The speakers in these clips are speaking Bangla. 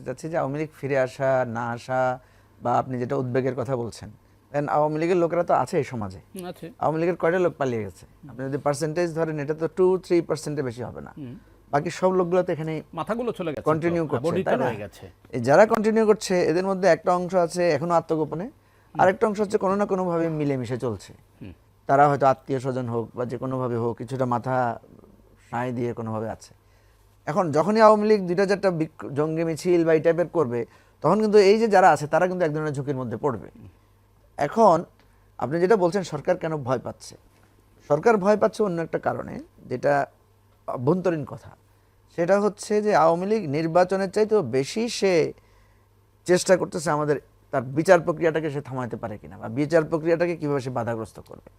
করতে চাচ্ছি যে আওয়ামী লীগ ফিরে আসা না আসা বা আপনি যেটা উদ্বেগের কথা বলছেন দেন আওয়ামী লীগের লোকেরা তো আছে এই সমাজে। আছে। আওয়ামী লীগের কয়টা লোক পালিয়ে গেছে? আপনি যদি পার্সেন্টেজ ধরেন এটা তো টু থ্রি পার্সেন্টের বেশি হবে না। বাকি সব লোকগুলো তো এখানে মাথাগুলো চলে গেছে কন্টিনিউ করছে তাই না? যারা কন্টিনিউ করছে এদের মধ্যে একটা অংশ আছে এখনও আত্মগোপনে আরেকটা অংশ হচ্ছে কোনো না কোনো ভাবে মিলেমিশে চলছে। তারা হয়তো আত্মীয় স্বজন হোক বা যে কোনোভাবে হোক কিছুটা মাথা সাঁই দিয়ে কোনোভাবে আছে। এখন যখনই আওয়ামী লীগ দুইটা চারটা জঙ্গি মিছিল বা এই টাইপের করবে, তখন কিন্তু এই যে যারা আছে, তারা কিন্তু এক ধরনের ঝুঁকির মধ্যে পড়বে। এখন আপনি যেটা বলছেন, সরকার কেন ভয় পাচ্ছে? সরকার ভয় পাচ্ছে অন্য একটা কারণে, যেটা অভ্যন্তরীণ কথা। সেটা হচ্ছে যে আওয়ামী লীগ নির্বাচনের চাইতেও বেশি সে চেষ্টা করতেছে আমাদের তার বিচার প্রক্রিয়াটাকে সে থামাতে পারে কিনা, বা বিচার প্রক্রিয়াটাকে কীভাবে সে বাধাগ্রস্ত করবে।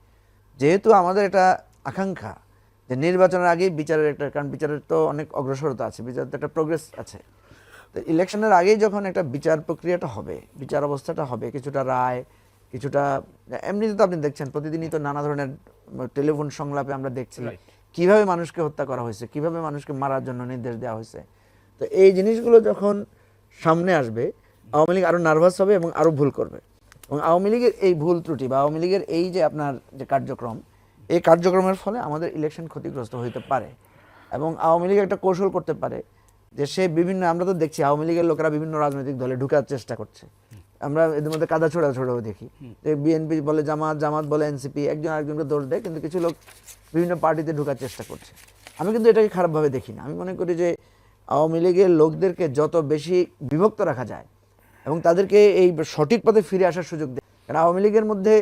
যেহেতু আমাদের এটা আকাঙ্ক্ষা যে নির্বাচনের আগেই বিচারের একটা কারণ বিচারের তো অনেক অগ্রসরতা আছে বিচারের তো একটা প্রোগ্রেস আছে। তো ইলেকশনের আগেই যখন একটা বিচার প্রক্রিয়াটা হবে বিচার অবস্থাটা হবে কিছুটা রায় কিছুটা এমনিতে তো আপনি দেখছেন প্রতিদিনই তো নানা ধরনের টেলিফোন সংলাপে আমরা দেখছি. কীভাবে মানুষকে হত্যা করা হয়েছে কীভাবে মানুষকে মারার জন্য নির্দেশ দেওয়া হয়েছে। তো এই জিনিসগুলো যখন সামনে আসবে আওয়ামী লীগ আরও নার্ভাস হবে এবং আরও ভুল করবে। এবং আওয়ামী লীগের এই ভুল ত্রুটি বা আওয়ামী লীগের এই যে আপনার যে কার্যক্রম এই কার্যক্রমের ফলে আমাদের ইলেকশন ক্ষতিগ্রস্ত হইতে পারে এবং আওয়ামী লীগ একটা কৌশল করতে পারে যে সে বিভিন্ন, আমরা তো দেখছি আওয়ামী লীগের লোকেরা বিভিন্ন রাজনৈতিক দলে ঢুকার চেষ্টা করছে। আমরা এদের মধ্যে কাদা ছোড়া ছোড়াও দেখি। যে বিএনপি বলে জামাত জামাত বলে এনসিপি একজন আরেকজনকে দোষ দেয়, কিন্তু কিছু লোক বিভিন্ন পার্টিতে ঢোকার চেষ্টা করছে। আমি কিন্তু এটাকে খারাপভাবে দেখি না। আমি মনে করি যে আওয়ামী লীগের লোকদেরকে যত বেশি বিভক্ত রাখা যায় এবং তাদেরকে এই সঠিক পথে ফিরে আসার সুযোগ দেয়। কারণ আওয়ামী লীগের মধ্যে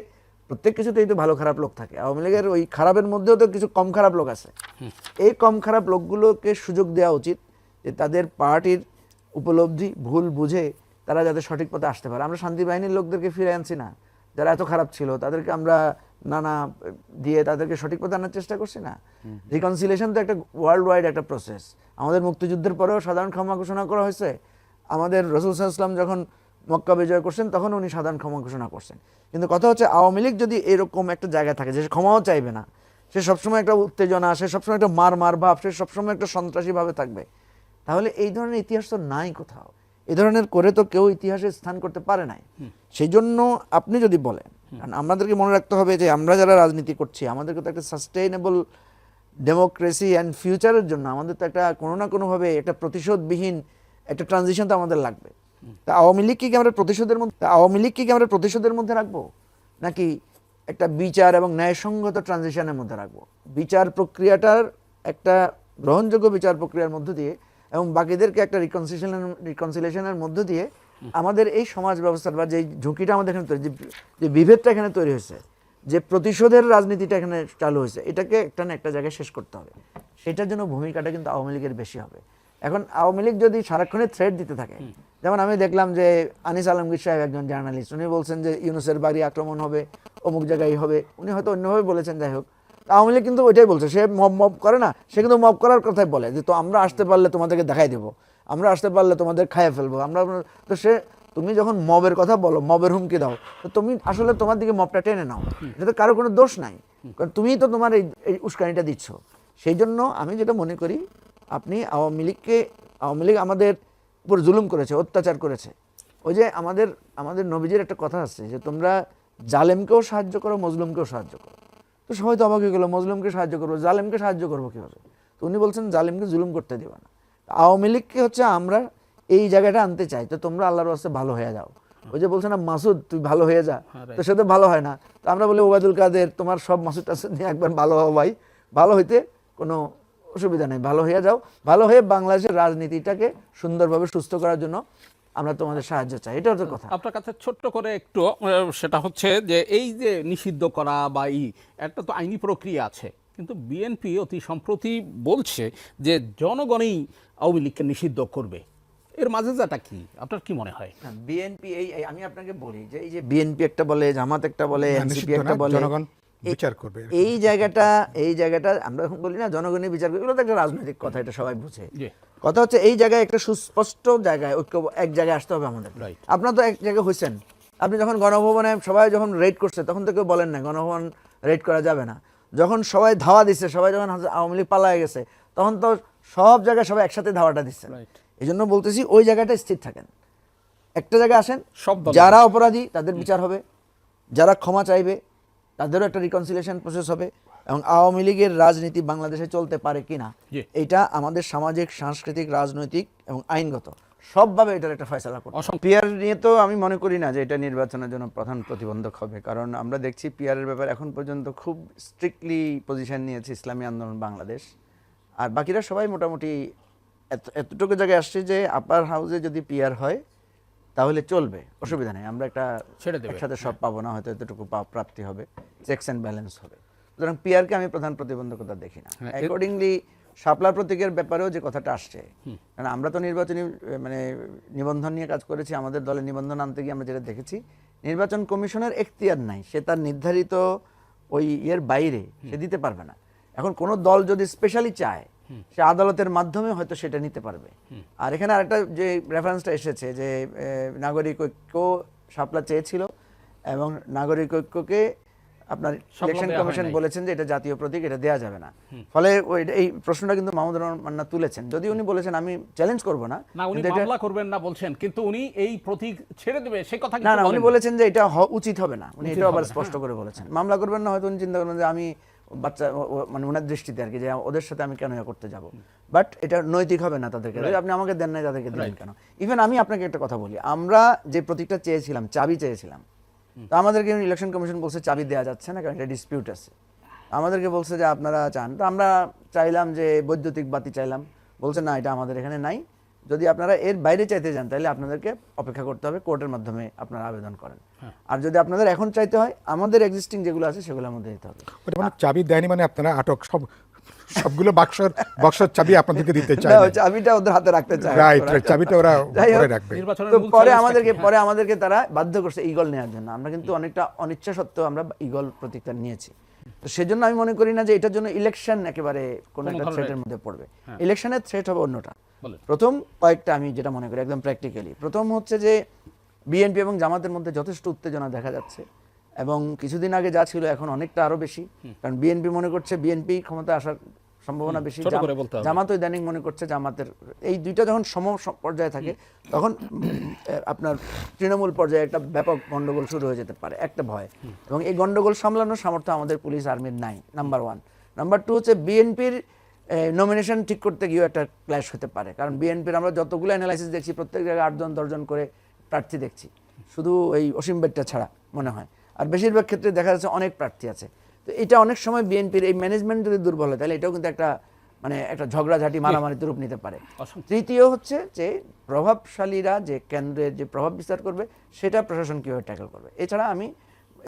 প্রত্যেক কিছুতেই তো ভালো খারাপ লোক থাকে। আওয়ামী লীগের ওই খারাপের মধ্যেও তো কিছু কম খারাপ লোক আছে। এই কম খারাপ লোকগুলোকে সুযোগ দেওয়া উচিত যে তাদের পার্টির উপলব্ধি ভুল বুঝে তারা যাতে সঠিক পথে আসতে পারে। আমরা শান্তি বাহিনীর লোকদেরকে ফিরে আনছি না। যারা এত খারাপ ছিল তাদেরকে আমরা নানা দিয়ে তাদেরকে সঠিক পথে আনার চেষ্টা করছি না। রিকনসিলেশন তো একটা ওয়ার্ল্ড ওয়াইড একটা প্রসেস আমাদের মুক্তিযুদ্ধের পরেও সাধারণ ক্ষমা ঘোষণা করা হয়েছে। আমাদের রসুল সাল্লাম যখন মক্কা বিজয় করছেন তখন উনি সাধারণ ক্ষমা ঘোষণা করছেন। কিন্তু কথা হচ্ছে আওয়ামী লীগ যদি এরকম একটা জায়গায় থাকে যে ক্ষমাও চাইবে না সে সবসময় একটা উত্তেজনা সে সবসময় একটা মার মার ভাব সে সবসময় একটা সন্ত্রাসী ভাবে থাকবে তাহলে এই ধরনের ইতিহাস তো নাই কোথাও। এই ধরনের করে তো কেউ ইতিহাসে স্থান করতে পারে নাই। সেই জন্য আপনি যদি বলেন কারণ আমাদেরকে মনে রাখতে হবে যে আমরা যারা রাজনীতি করছি আমাদেরকে তো একটা সাস্টেইনেবল ডেমোক্রেসি অ্যান্ড ফিউচারের জন্য আমাদের তো একটা কোনো না কোনোভাবে একটা প্রতিশোধবিহীন একটা ট্রানজিশন তো আমাদের লাগবে। তা আওয়ামী লীগ কি আমরা প্রতিশোধের মধ্যে আওয়ামী লীগ কি আমরা প্রতিশোধের মধ্যে রাখব? নাকি একটা বিচার এবং ন্যায়সঙ্গত ট্রানজিশনের মধ্যে রাখব? বিচার প্রক্রিয়াটার একটা গ্রহণযোগ্য বিচার প্রক্রিয়ার মধ্য দিয়ে এবং বাকিদেরকে একটা রিকনসিলেশন রিকনসিলেশনের মধ্য দিয়ে আমাদের এই সমাজ ব্যবস্থার বা যে ঝুঁকিটা আমাদের এখানে তৈরি যে বিভেদটা এখানে তৈরি হয়েছে, যে প্রতিশোধের রাজনীতিটা এখানে চালু হয়েছে, এটাকে একটা না একটা জায়গায় শেষ করতে হবে। সেটার জন্য ভূমিকাটা কিন্তু আওয়ামী লীগের বেশি হবে। এখন আওয়ামী লীগ যদি সারাক্ষণে থ্রেড দিতে থাকে যেমন আমি দেখলাম যে আনিস আলমগীর সাহেব একজন জার্নালিস্ট উনি বলছেন যে ইউনুসের বাড়ি আক্রমণ হবে অমুক জায়গায় হবে। উনি হয়তো অন্যভাবে বলেছেন যাই হোক। আওয়ামী লীগ কিন্তু ওইটাই বলছে সে মব মব করে না সে কিন্তু মব করার কথাই বলে যে তো আমরা আসতে পারলে তোমাদেরকে দেখাই দেবো আমরা আসতে পারলে তোমাদের খাইয়ে ফেলব আমরা তো সে তুমি যখন মবের কথা বলো মবের হুমকি দাও তো তুমি আসলে তোমার দিকে মবটা টেনে নাও। এটা তো কারও কোনো দোষ নাই। কারণ তুমিই তো তোমার এই এই উস্কানিটা দিচ্ছ। সেই জন্য আমি যেটা মনে করি আপনি আওয়ামী লীগকে আওয়ামী লীগ আমাদের উপর জুলুম করেছে অত্যাচার করেছে। ওই যে আমাদের আমাদের নবীজির একটা কথা আছে যে তোমরা জালেমকেও সাহায্য করো মজলুমকেও সাহায্য করো। তো সবাই তো অবাক হয়ে গেলো মজলুমকে সাহায্য করব জালেমকে সাহায্য করব কীভাবে? তো উনি বলছেন জালেমকে জুলুম করতে দেবে না। আওয়ামী লীগকে হচ্ছে আমরা এই জায়গাটা আনতে চাই তো তোমরা আল্লাহর রাস্তায় ভালো হয়ে যাও। ওই যে বলছে না মাসুদ তুই ভালো হয়ে যা। তো সে তো ভালো হয় না। তো আমরা বলি ওবায়দুল কাদের তোমার সব মাসুদ টাসুদ নিয়ে একবার ভালো হও ভাই। ভালো হইতে কোনো অসুবিধা নেই। ভালো হয়ে যাও। ভালো হয়ে বাংলাদেশের রাজনীতিটাকে সুন্দরভাবে সুস্থ করার জন্য আমরা তোমাদের সাহায্য চাই। এটা হচ্ছে কথা। আপনার কাছে ছোট্ট করে একটু সেটা হচ্ছে যে এই যে নিষিদ্ধ করা বা ই একটা তো আইনি প্রক্রিয়া আছে। কিন্তু বিএনপি অতি সম্প্রতি বলছে যে জনগণই আওয়ামী লীগকে নিষিদ্ধ করবে। এর মাঝে যাটা কি? আপনার কি মনে হয়? বিএনপি এই আমি আপনাকে বলি যে এই যে বিএনপি একটা বলে জামাত একটা বলে এনসিপি একটা বলে বিচার করবে এই জায়গাটা এই জায়গাটা আমরা এখন বলি না জনগণের বিচার করবে তো একটা রাজনৈতিক কথা এটা সবাই বুঝে। কথা হচ্ছে এই জায়গায় একটা সুস্পষ্ট জায়গায় ঐক্য এক জায়গায় আসতে হবে আমাদের. আপনার তো এক জায়গায় হয়েছেন আপনি যখন গণভবনে সবাই যখন রেড করছে তখন তো কেউ বলেন না গণভবন রেড করা যাবে না। যখন সবাই ধাওয়া দিচ্ছে সবাই যখন আওয়ামী লীগ পালায় গেছে তখন তো সব জায়গায় সবাই একসাথে ধাওয়াটা দিচ্ছে. এই জন্য বলতেছি ওই জায়গাটা স্থির থাকেন। একটা জায়গায় আসেন সব যারা অপরাধী তাদের বিচার হবে। যারা ক্ষমা চাইবে তাদেরও একটা রিকনসিলিয়েশন প্রসেস হবে এবং আওয়ামী লীগের রাজনীতি বাংলাদেশে চলতে পারে কিনা। এটা আমাদের সামাজিক সাংস্কৃতিক রাজনৈতিক এবং আইনগত সবভাবে এটার একটা ফয়সালা করতে পিয়ার নিয়ে তো আমি মনে করি না যে এটা নির্বাচনের জন্য প্রধান প্রতিবন্ধক হবে কারণ আমরা দেখছি পিয়ারের ব্যাপারে এখন পর্যন্ত খুব স্ট্রিক্টলি পজিশন নিয়েছে ইসলামী আন্দোলন বাংলাদেশ। আর বাকিরা সবাই মোটামুটি এত- এতটুকু জায়গায় আসছে যে আপার হাউসে যদি পিয়ার হয় তাহলে চলবে অসুবিধা নেই। আমরা একটা ছেড়ে দেবে। একসাথে সব পাবো না হয়তো এতটুকু পা- প্রাপ্তি হবে। চেকস অ্যান্ড ব্যালেন্স হবে। সুতরাং পিয়ারকে আমি প্রধান প্রতিবন্ধকতা দেখি না। অ্যাকর্ডিংলি শাপলা প্রতীকের ব্যাপারেও যে কথাটা আসছে কারণ আমরা তো নির্বাচনী মানে নিবন্ধন নিয়ে কাজ করেছি আমাদের দলে নিবন্ধন আনতে গিয়ে আমরা যেটা দেখেছি নির্বাচন কমিশনের এখতিয়ার নাই সে তার নির্ধারিত ওই ইয়ের বাইরে সে দিতে পারবে না। এখন কোনো দল যদি স্পেশালি চায় সে আদালতের মাধ্যমে হয়তো সেটা নিতে পারবে। আর এখানে আরেকটা যে রেফারেন্সটা এসেছে যে নাগরিক ঐক্য শাপলা চেয়েছিল এবং নাগরিক ঐক্যকে আপনার ইলেকশন কমিশন বলেছেন যে এটা জাতীয় প্রতীক এটা দেওয়া যাবে না। ফলে এই প্রশ্নটা কিন্তু মাহমুদ রহমান মান্না তুলেছেন। যদি উনি বলেছেন আমি চ্যালেঞ্জ করব না। না উনি মামলা করবেন না বলছেন কিন্তু উনি এই প্রতীক ছেড়ে দেবে সে কথা না না উনি বলেছেন যে এটা উচিত হবে না। উনি এটাও আবার স্পষ্ট করে বলেছেন। মামলা করবেন না হয়তো উনি চিন্তা করবেন যে আমি বাচ্চা মানে ওনার দৃষ্টিতে আর কি যে ওদের সাথে আমি কেন করতে যাব। বাট এটা নৈতিক হবে না তাদেরকে। আপনি আমাকে দেন নাই তাদেরকে দিলেন কেন? ইভেন আমি আপনাকে একটা কথা বলি। আমরা যে প্রতীকটা চেয়েছিলাম চাবি চেয়েছিলাম তো আমাদেরকে ইলেকশন কমিশন বলছে চাবি দেওয়া যাচ্ছে না কারণ এটা ডিসপিউট আছে। আমাদেরকে বলছে যে আপনারা চান। তো আমরা চাইলাম যে বৈদ্যুতিক বাতি চাইলাম। বলছে না এটা আমাদের এখানে নাই। যদি আপনারা এর বাইরে চাইতে যান তাহলে আপনাদেরকে অপেক্ষা করতে হবে। কোর্টের মাধ্যমে আপনারা আবেদন করেন। আর যদি আপনাদের এখন চাইতে হয় আমাদের এক্সিস্টিং যেগুলো আছে সেগুলোর মধ্যে দিতে হবে। মানে চাবি দেয়নি মানে আপনারা আটক সব সবগুলো বাক্সর বাক্সর চাবি আপনাদেরকে দিতে চাই না, চাবিটা ওদের হাতে রাখতে চায় রাইট চাবিটা ওরা পরে রাখবে। তো পরে আমাদেরকে পরে আমাদেরকে তারা বাধ্য করছে ইগল নেওয়ার জন্য। আমরা কিন্তু অনেকটা অনিচ্ছা সত্ত্বেও আমরা ইগল প্রতীকটা নিয়েছি। তো সেজন্য আমি মনে করি না যে এটার জন্য ইলেকশন একেবারে কোনো কোনো একটা থ্রেটের মধ্যে পড়বে। হ্যাঁ। ইলেকশনের থ্রেট হবে অন্যটা। প্রথম কয়েকটা আমি যেটা মনে করি একদম প্র্যাকটিক্যালি প্রথম হচ্ছে যে বিএনপি এবং জামাতের মধ্যে যথেষ্ট উত্তেজনা দেখা যাচ্ছে এবং কিছুদিন আগে যা ছিল এখন অনেকটা আরও বেশি। কারণ বিএনপি মনে করছে বিএনপি ক্ষমতা আসার সম্ভাবনা বেশি। জামাত ইদানিং মনে করছে জামাতের এই দুইটা যখন সম পর্যায়ে থাকে তখন আপনার তৃণমূল পর্যায়ে একটা ব্যাপক গন্ডগোল শুরু হয়ে যেতে পারে একটা ভয়। এবং এই গন্ডগোল সামলানোর সামর্থ্য আমাদের পুলিশ আর্মির নাই নাম্বার ওয়ান নাম্বার টু হচ্ছে বিএনপির নমিনেশন ঠিক করতে গিয়েও একটা ক্ল্যাশ হতে পারে কারণ বিএনপির আমরা যতগুলো অ্যানালাইসিস দেখছি প্রত্যেক জায়গায় আটজন দশজন করে প্রার্থী দেখছি। শুধু এই অসীম বেটটা ছাড়া মনে হয়। আর বেশিরভাগ ক্ষেত্রে দেখা যাচ্ছে অনেক প্রার্থী আছে। তো এটা অনেক সময় বিএনপির এই ম্যানেজমেন্ট যদি দুর্বল হয় তাহলে এটাও কিন্তু একটা মানে একটা ঝগড়াঝাটি মারামারিতে রূপ নিতে পারে। তৃতীয় হচ্ছে যে প্রভাবশালীরা যে কেন্দ্রের যে প্রভাব বিস্তার করবে সেটা প্রশাসন কীভাবে ট্যাকল করবে? এছাড়া আমি